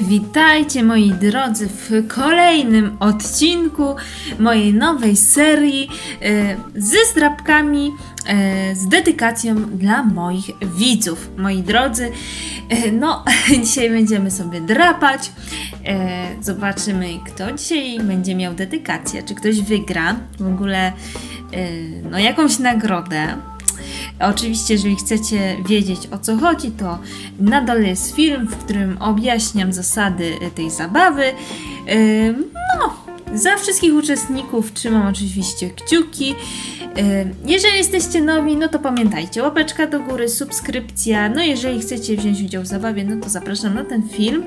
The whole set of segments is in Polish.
Witajcie moi drodzy w kolejnym odcinku mojej nowej serii e, ze zdrabkami e, z dedykacją dla moich widzów. Moi drodzy, e, no dzisiaj będziemy sobie drapać. Zobaczymy kto dzisiaj będzie miał dedykację, czy ktoś wygra w ogóle no jakąś nagrodę. Oczywiście, jeżeli chcecie wiedzieć o co chodzi, to na dole jest film, w którym objaśniam zasady e, tej zabawy. No, za wszystkich uczestników trzymam oczywiście kciuki. Jeżeli jesteście nowi, no to pamiętajcie, łapeczka do góry, subskrypcja. No jeżeli chcecie wziąć udział w zabawie, no to zapraszam na ten film,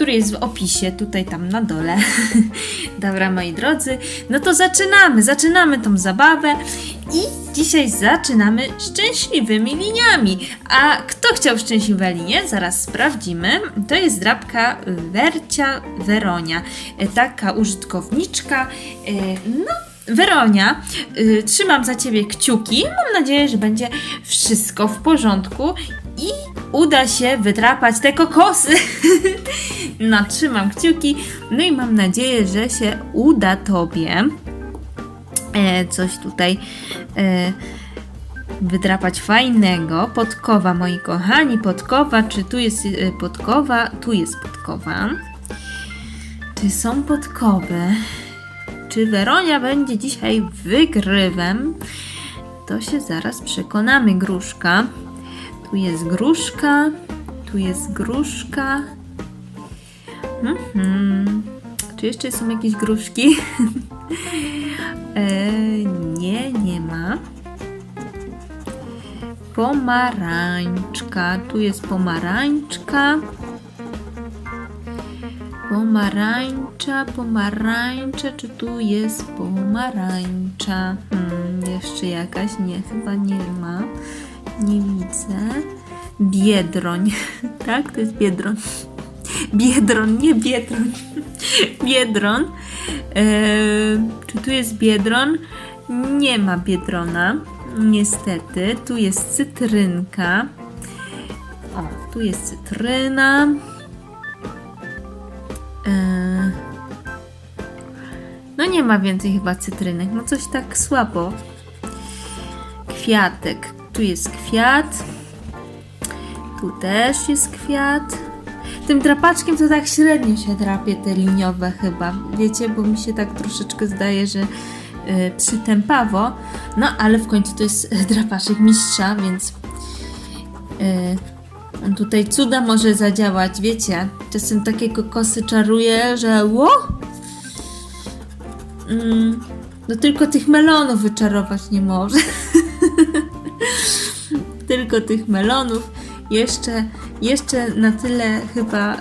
który jest w opisie, tutaj tam na dole. Dobra, moi drodzy, no to zaczynamy, zaczynamy tą zabawę i dzisiaj zaczynamy szczęśliwymi liniami. A kto chciał szczęśliwe linie? Zaraz sprawdzimy. To jest drapka Wercia Weronia. E, Taka użytkowniczka. E, No, Weronia, y, trzymam za ciebie kciuki. Mam nadzieję, że będzie wszystko w porządku i uda się wydrapać te kokosy. no, trzymam kciuki. No i mam nadzieję, że się uda tobie e, coś tutaj e, wydrapać fajnego. Podkowa, moi kochani, podkowa. Czy tu jest e, podkowa? Tu jest podkowa. Czy są podkowy? Czy Weronia będzie dzisiaj wygrywem? To się zaraz przekonamy. Gruszka. Tu jest gruszka. Tu jest gruszka. Mhm. Czy jeszcze są jakieś gruszki? E, nie, nie ma. Pomarańczka. Tu jest pomarańczka. Pomarańcza, pomarańcza. Czy tu jest pomarańcza? Hmm, jeszcze jakaś? Nie, chyba nie ma. Nie widzę. Biedroń. tak? To jest biedroń. Biedron, nie biedroń. Biedron. Eee, czy tu jest biedron? Nie ma biedrona. Niestety. Tu jest cytrynka. O, tu jest cytryna. Eee, no nie ma więcej chyba cytrynek. No coś tak słabo. Kwiatek. Tu jest kwiat. Tu też jest kwiat. Tym drapaczkiem to tak średnio się drapie te liniowe chyba. Wiecie, bo mi się tak troszeczkę zdaje, że y, przytępawo. No ale w końcu to jest drapaczek mistrza, więc y, on tutaj cuda może zadziałać, wiecie. Czasem takie kokosy czaruje, że ło! Mm, no tylko tych melonów wyczarować nie może. tylko tych melonów. Jeszcze, jeszcze na tyle chyba y,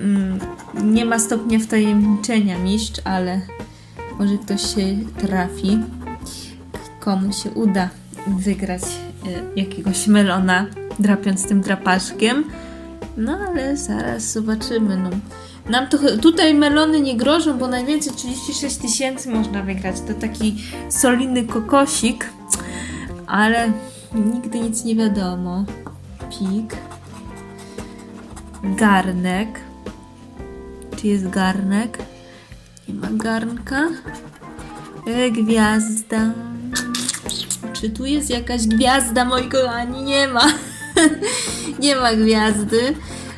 mm, nie ma stopnia wtajemniczenia mistrz, ale może ktoś się trafi, komu się uda wygrać y, jakiegoś melona drapiąc tym drapaszkiem. No ale zaraz zobaczymy. No. Nam to, tutaj melony nie grożą, bo najwięcej 36 tysięcy można wygrać. To taki solidny kokosik, ale nigdy nic nie wiadomo. Pik. Garnek. Czy jest garnek? Nie ma garnka. E, gwiazda. Czy tu jest jakaś gwiazda, moi kochani? Nie ma. nie ma gwiazdy.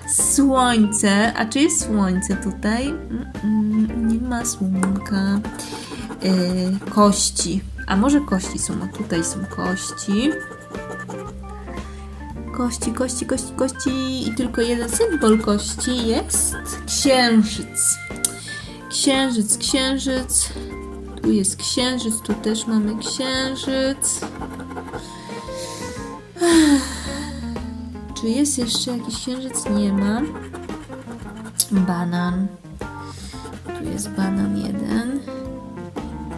Słońce. A czy jest słońce tutaj? Mm-mm, nie ma słonka. E, kości. A może kości są? O, tutaj są kości. Kości, kości, kości, kości. I tylko jeden symbol kości jest księżyc. Księżyc, księżyc. Tu jest księżyc, tu też mamy księżyc. Czy jest jeszcze jakiś księżyc? Nie ma. Banan. Tu jest banan jeden.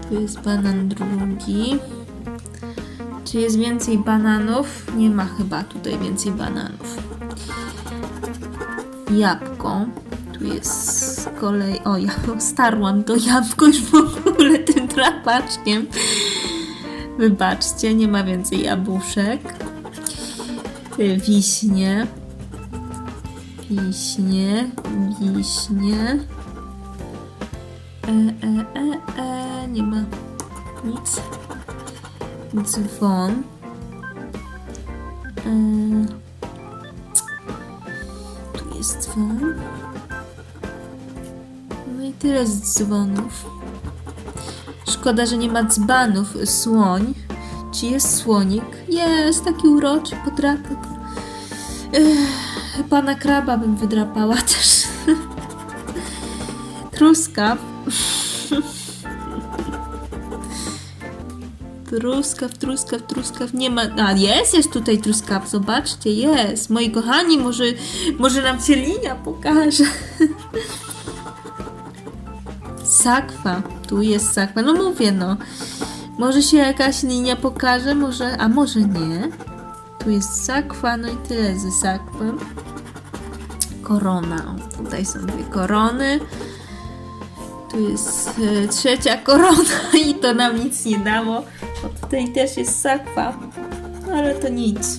Tu jest banan drugi. Czy jest więcej bananów? Nie ma chyba tutaj więcej bananów. Jabłko. Tu jest z kolei. O, ja starłam to jabłko już w ogóle tym trapaczkiem. Wybaczcie, nie ma więcej jabłuszek. Wiśnie. wiśnie, wiśnie. E, e, e, e, nie ma nic. Dzwon. E, tu jest dzwon. No i tyle z dzwonów. Szkoda, że nie ma dzbanów. Słoń. Czy jest słonik? Jest, taki uroczy podrapek. Pana kraba bym wydrapała też. Truskaw. Truskaw, truskaw, truskaw. Nie ma. A jest, jest tutaj truskaw. Zobaczcie, jest. Moi kochani, może, może nam się linia pokaże. Sakwa. Tu jest sakwa. No mówię, no. Może się jakaś linia pokaże, może. A może nie. Tu jest sakwa, no i tyle ze sakwem. Korona. O, tutaj są dwie korony. Tu jest e, trzecia korona i to nam nic nie dało. Bo tutaj też jest sakwa. Ale to nic.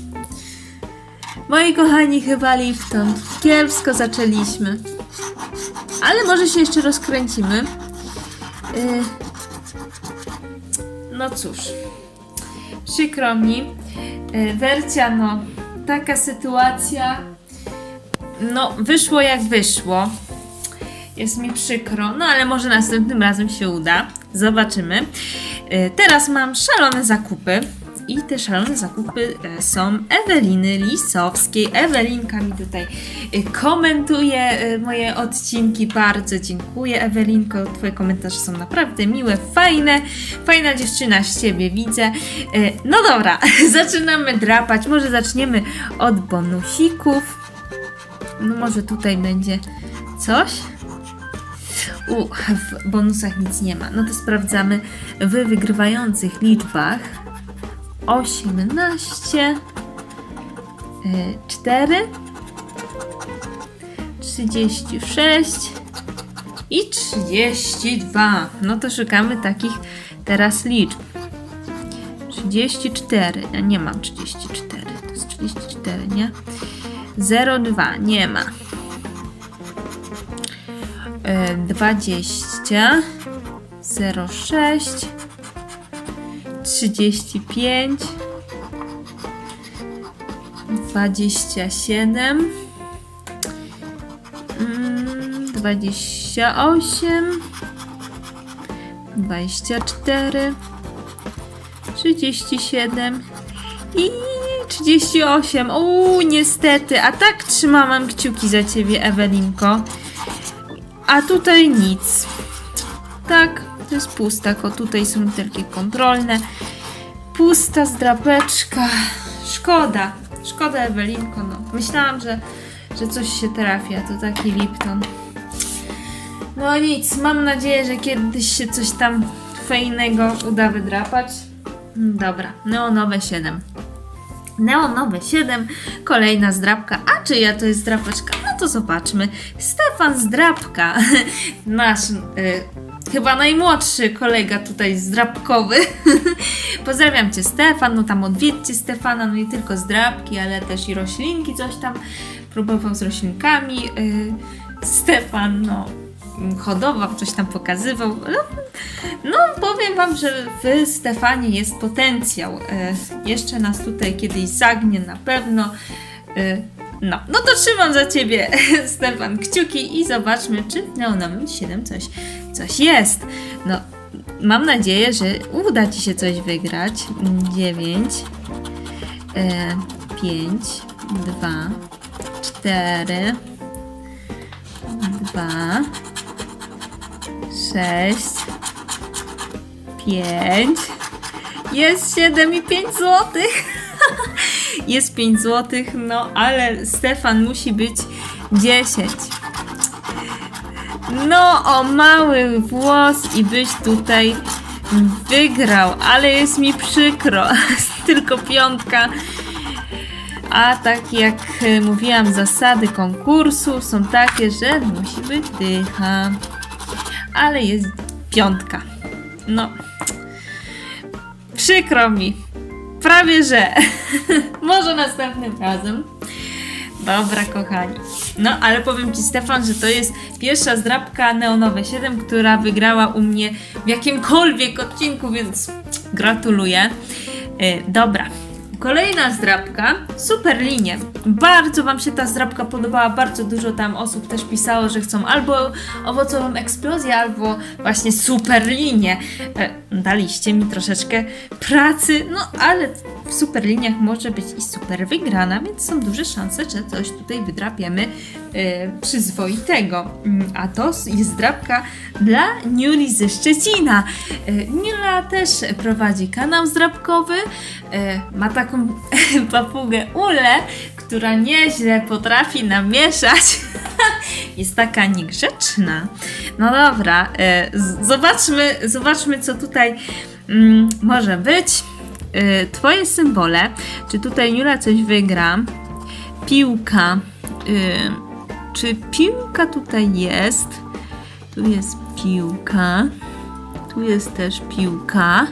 Moi kochani, chyba Lipton. Kiepsko zaczęliśmy. Ale może się jeszcze rozkręcimy. Y, No cóż. Przykro mi. Y, Wercia, no, taka sytuacja. No, wyszło jak wyszło. Jest mi przykro, no ale może następnym razem się uda. Zobaczymy. Y, Teraz mam szalone zakupy. I te szalone zakupy e, są Eweliny Lisowskiej. Ewelinka mi tutaj y, komentuje e, moje odcinki. Bardzo dziękuję, Ewelinko. Twoje komentarze są naprawdę miłe, fajne. Fajna dziewczyna z ciebie widzę. E, No dobra, zaczynamy drapać. Może zaczniemy od bonusików. No może tutaj będzie coś. U, w bonusach nic nie ma. No to sprawdzamy w wygrywających liczbach. 18, 4, 36 i 32. No to szukamy takich teraz liczb. 34. Ja nie mam 34. To jest 34, nie? 02. Nie ma. E, 20. 06. 35. 27. mm, 28. 24. 37 i 38. Uuu, niestety. A tak trzymałam kciuki za ciebie, Ewelinko. A tutaj nic. Tak, to jest pusta. Tutaj są literki kontrolne. Pusta zdrapeczka. Szkoda. Szkoda, Ewelinko. No. Myślałam, że, że coś się trafi, a to taki Lipton. No nic, mam nadzieję, że kiedyś się coś tam fajnego uda wydrapać. Dobra, neonowe 7. Neonowe 7, kolejna zdrapka. A czyja to jest zdrapeczka? No to zobaczmy. Stefan Zdrapka, nasz y, chyba najmłodszy kolega tutaj zdrapkowy. Pozdrawiam Cię Stefan, no tam odwiedźcie Stefana, no nie tylko zdrapki, ale też i roślinki, coś tam próbował z roślinkami. Y, Stefan, no hodował, coś tam pokazywał. No, no, powiem Wam, że w Stefanie jest potencjał. E, jeszcze nas tutaj kiedyś zagnie na pewno. E, no, no to trzymam za Ciebie, Stefan, kciuki i zobaczmy, czy w Neonowym 7 coś, coś jest. No, mam nadzieję, że uda Ci się coś wygrać. 9, e, 5, 2, 4, 2, 6, 5, jest 7 i 5 złotych. Jest 5 złotych, no ale Stefan musi być 10. No, o mały włos i byś tutaj wygrał, ale jest mi przykro. Tylko piątka. A tak jak e, mówiłam, zasady konkursu są takie, że musi być dycha. Ale jest piątka. No. Przykro mi. Prawie że. Może następnym razem. Dobra, kochani. No, ale powiem Ci, Stefan, że to jest pierwsza zdrabka Neonowe 7, która wygrała u mnie w jakimkolwiek odcinku, więc gratuluję. E, dobra. Kolejna zdrabka, super linie. Bardzo Wam się ta zdrabka podobała, bardzo dużo tam osób też pisało, że chcą albo owocową eksplozję, albo właśnie super linię. E, daliście mi troszeczkę pracy, no ale w super liniach może być i super wygrana, więc są duże szanse, że coś tutaj wydrapiemy e, przyzwoitego. Mm, A to jest zdrabka dla Niuli ze Szczecina. E, Niula też prowadzi kanał zdrabkowy, ma taką papugę Ulę, która nieźle potrafi namieszać. jest taka niegrzeczna. No dobra, z- zobaczmy, zobaczmy co tutaj mm, może być. E, twoje symbole. Czy tutaj Jula coś wygra? Piłka. E, czy piłka tutaj jest? Tu jest piłka. Tu jest też piłka.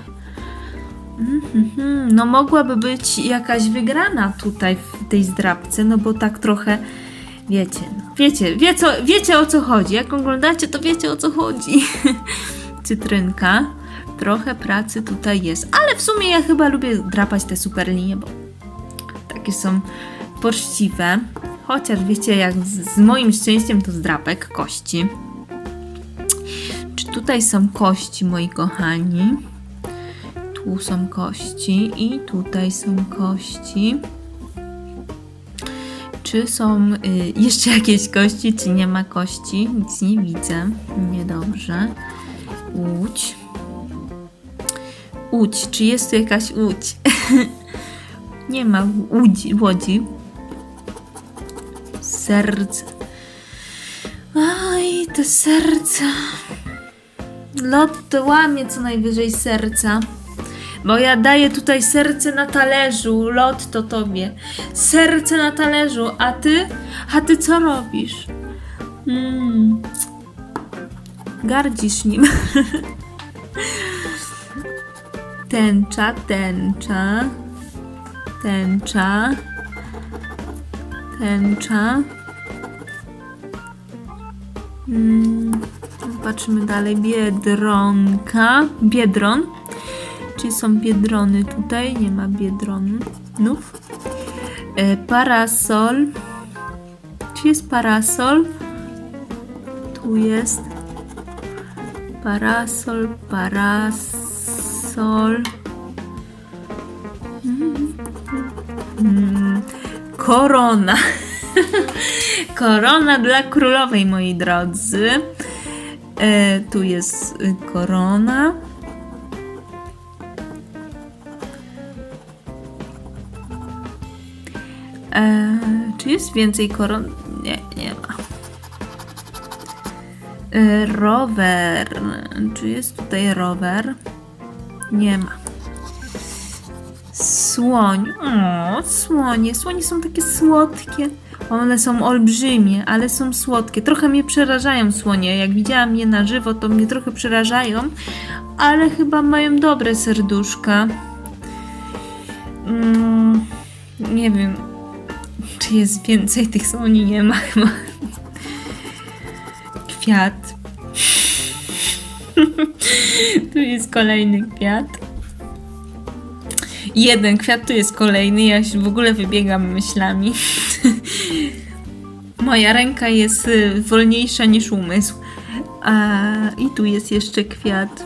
Mhm, No mogłaby być jakaś wygrana tutaj w tej zdrabce, no bo tak trochę wiecie, no, wiecie, wie co, wiecie o co chodzi. Jak oglądacie, to wiecie o co chodzi. Cytrynka. Trochę pracy tutaj jest, ale w sumie ja chyba lubię drapać te super linie, bo takie są poczciwe. Chociaż wiecie, jak z, z moim szczęściem to zdrapek kości. Czy tutaj są kości, moi kochani? Tu są kości i tutaj są kości. Czy są y, jeszcze jakieś kości, czy nie ma kości? Nic nie widzę. Niedobrze. Łódź. Łódź. Czy jest tu jakaś łódź? nie ma łódzi, łodzi. Serce. Aj, te serca. Lot to łamie co najwyżej serca. Bo ja daję tutaj serce na talerzu, lot to tobie. Serce na talerzu, a ty? A ty co robisz? Mm. Gardzisz nim. tęcza, tęcza, tęcza, tęcza. Mm. Dalej. Biedronka. Biedron. Są biedrony tutaj? Nie ma biedronów. E, parasol. Czy jest parasol? Tu jest. Parasol, parasol. Mm, korona. korona dla królowej, moi drodzy. E, tu jest korona. Czy jest więcej koron? Nie, nie ma. E, rower. Czy jest tutaj rower? Nie ma. Słoń. O, słonie. Słonie są takie słodkie. One są olbrzymie, ale są słodkie. Trochę mnie przerażają słonie. Jak widziałam je na żywo, to mnie trochę przerażają, ale chyba mają dobre serduszka. Mm, nie wiem, czy jest więcej tych słoni? Nie ma chyba. Kwiat. tu jest kolejny kwiat. Jeden kwiat, tu jest kolejny. Ja się w ogóle wybiegam myślami. Moja ręka jest y, wolniejsza niż umysł. A, I tu jest jeszcze kwiat.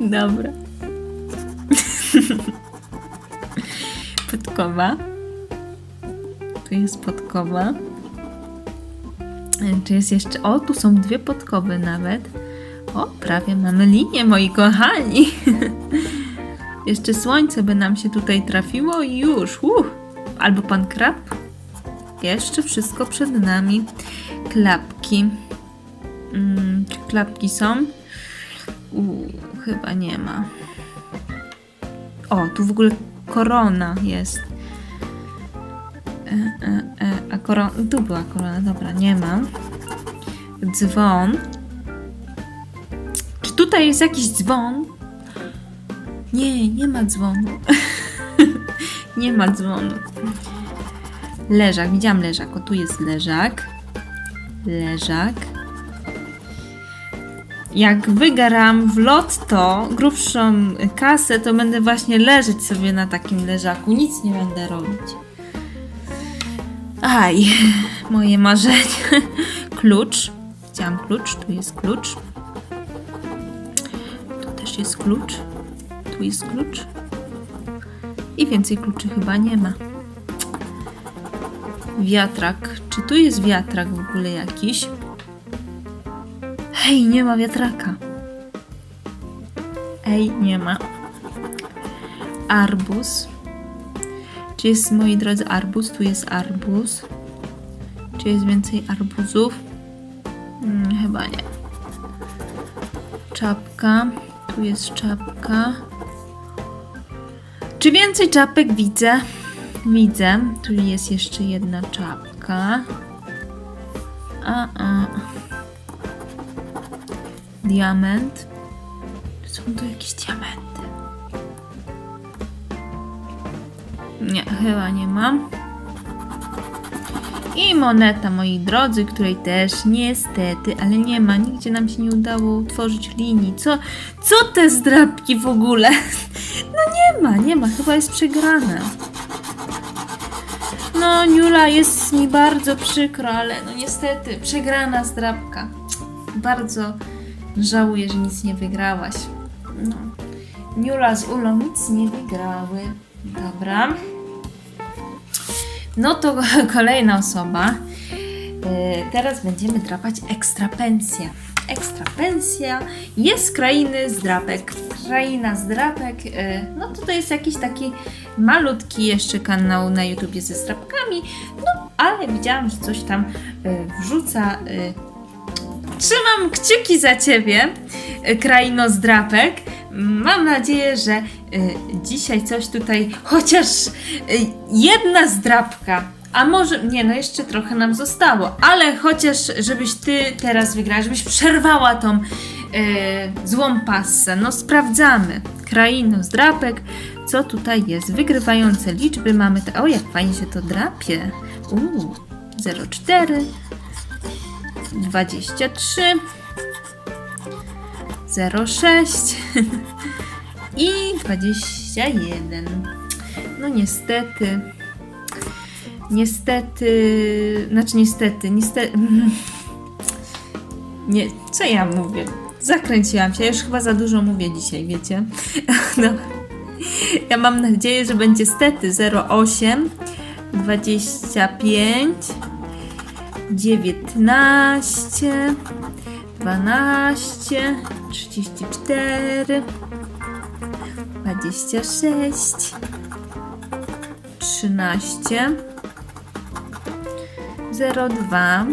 Dobra. Podkowa. Tu jest podkowa. E, Czy jest jeszcze. O, tu są dwie podkowy nawet. O, prawie mamy linię, moi kochani. jeszcze słońce by nam się tutaj trafiło i już. Uh. Albo pan krab. Jeszcze wszystko przed nami. Klapki. Mm, czy klapki są? U, chyba nie ma. O, tu w ogóle korona jest. E, e, e, a korona. Tu była korona, dobra, nie ma. Dzwon. Czy tutaj jest jakiś dzwon? Nie, nie ma dzwonu. Nie ma dzwonu. Leżak, widziałam leżak. O, tu jest leżak. Leżak. Jak wygram w lotto grubszą kasę, to będę właśnie leżeć sobie na takim leżaku. Nic nie będę robić. Aj, moje marzenie. Klucz. Chciałam klucz, tu jest klucz. Tu też jest klucz. Tu jest klucz. I więcej kluczy chyba nie ma. Wiatrak. Czy tu jest wiatrak w ogóle jakiś? Hej, nie ma wiatraka. Ej, nie ma. Arbuz. Czy jest, moi drodzy, arbuz? Tu jest arbuz. Czy jest więcej arbuzów? Hmm, chyba nie. Czapka. Tu jest czapka. Czy więcej czapek widzę? Widzę. Tu jest jeszcze jedna czapka. Diament. Są tu jakieś diamenty? Nie, chyba nie mam. I moneta, moi drodzy, której też niestety, ale nie ma. Nigdzie nam się nie udało utworzyć linii. Co, co te zdrabki w ogóle? No nie ma, nie ma. Chyba jest przegrane. No, Niula, jest mi bardzo przykro, ale no niestety, przegrana zdrabka. Bardzo żałuję, że nic nie wygrałaś. No. Niula z Ulą nic nie wygrały. Dobra. No to kolejna osoba. E, Teraz będziemy drapać ekstra pensję. Ekstra pensja jest z krainy zdrapek. Kraina zdrapek. e, No tutaj jest jakiś taki malutki jeszcze kanał na YouTubie ze zdrapkami. No ale widziałam, że coś tam e, wrzuca. Trzymam kciuki za ciebie, e, kraino zdrapek. Mam nadzieję, że e, dzisiaj coś tutaj, chociaż e, jedna zdrapka, a może, nie no, jeszcze trochę nam zostało, ale chociaż żebyś ty teraz wygrała, żebyś przerwała tą złą passę. No sprawdzamy. Kraino zdrapek, co tutaj jest? Wygrywające liczby mamy, te, o jak fajnie się to drapie. Uuu, 04, 23, 06 i 21. No niestety. Niestety. Znaczy niestety, niestety. Nie, co ja mówię? Zakręciłam się. Już chyba za dużo mówię dzisiaj, wiecie? No. Ja mam nadzieję, że będzie stety 08 25 19 12 34 26 13 02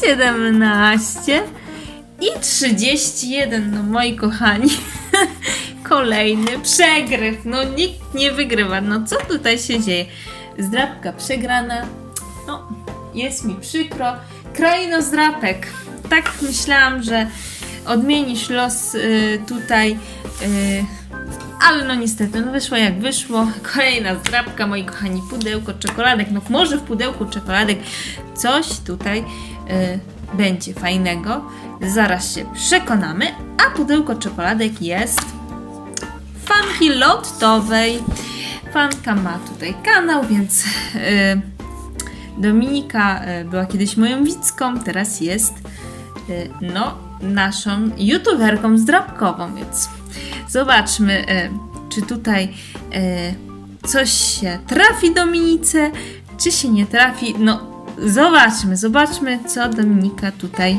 17 i 31. No moi kochani, kolejny przegryw. No nikt nie wygrywa. No co tutaj się dzieje? Zdrabka przegrana. Jest mi przykro. Kraino zdrapek. Tak myślałam, że odmienisz los y, tutaj. Y, ale no niestety, no wyszło jak wyszło. Kolejna zdrabka, moi kochani, pudełko czekoladek. No może w pudełku czekoladek coś tutaj y, będzie fajnego. Zaraz się przekonamy. A pudełko czekoladek jest fanki lottowej. Fanka ma tutaj kanał, więc y, Dominika y, była kiedyś moją widzką, teraz jest y, no naszą youtuberką zdrabkową, więc zobaczmy, y, czy tutaj coś się trafi Dominice, czy się nie trafi. No zobaczmy, zobaczmy, co Dominika tutaj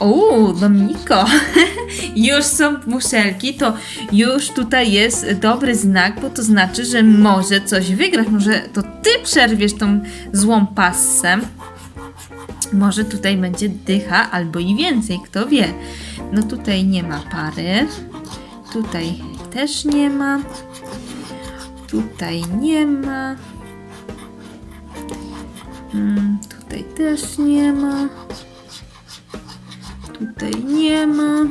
o, Dominiko, już są muszelki, to już tutaj jest dobry znak, bo to znaczy, że może coś wygrać, może to ty przerwiesz tą złą passę. Może tutaj będzie dycha albo i więcej, kto wie. No tutaj nie ma pary, tutaj też nie ma, tutaj nie ma, mm, tutaj też nie ma. Tutaj nie ma.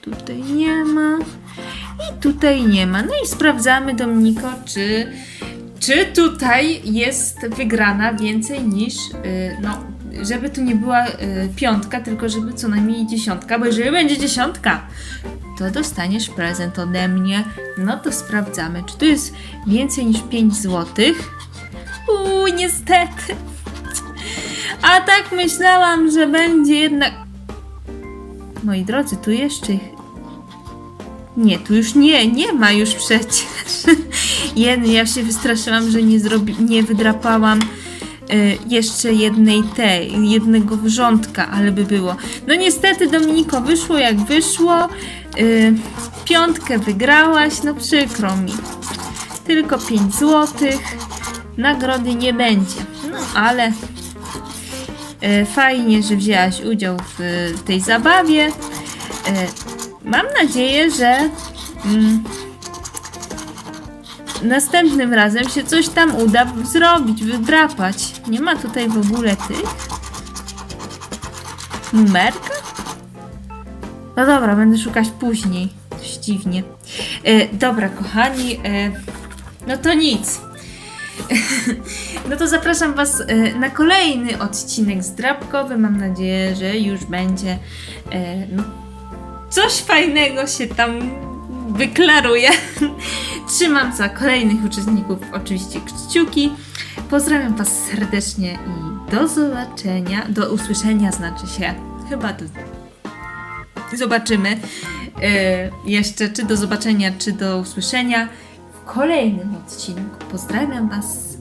Tutaj nie ma. i tutaj nie ma. No i sprawdzamy, Dominiko, czy, czy tutaj jest wygrana więcej niż, y, no, żeby tu nie była y, piątka, tylko żeby co najmniej dziesiątka, bo jeżeli będzie dziesiątka, to dostaniesz prezent ode mnie. No to sprawdzamy, czy tu jest więcej niż 5 złotych. Uuu, niestety. A tak myślałam, że będzie jednak. Moi drodzy, tu jeszcze. Nie, tu już nie, nie ma już przecież. Jeden, ja się wystraszyłam, że nie zrobi, nie wydrapałam y, jeszcze jednej tej, jednego wrzątka, ale by było. No niestety, Dominiko, wyszło jak wyszło. Y, piątkę wygrałaś, no przykro mi. Tylko 5 złotych. Nagrody nie będzie. No ale fajnie, że wzięłaś udział w e, tej zabawie. E, mam nadzieję, że mm, następnym razem się coś tam uda zrobić, wydrapać. Nie ma tutaj w ogóle tych. Numerka? No dobra, będę szukać później. Coś dziwnie. E, dobra, kochani, e, no to nic. No to zapraszam Was e, na kolejny odcinek zdrabkowy. Mam nadzieję, że już będzie e, no, coś fajnego się tam wyklaruje. Trzymam za kolejnych uczestników oczywiście kciuki. Pozdrawiam Was serdecznie i do zobaczenia, do usłyszenia znaczy się chyba do zobaczymy e, jeszcze, czy do zobaczenia, czy do usłyszenia w kolejnym odcinku. Pozdrawiam Was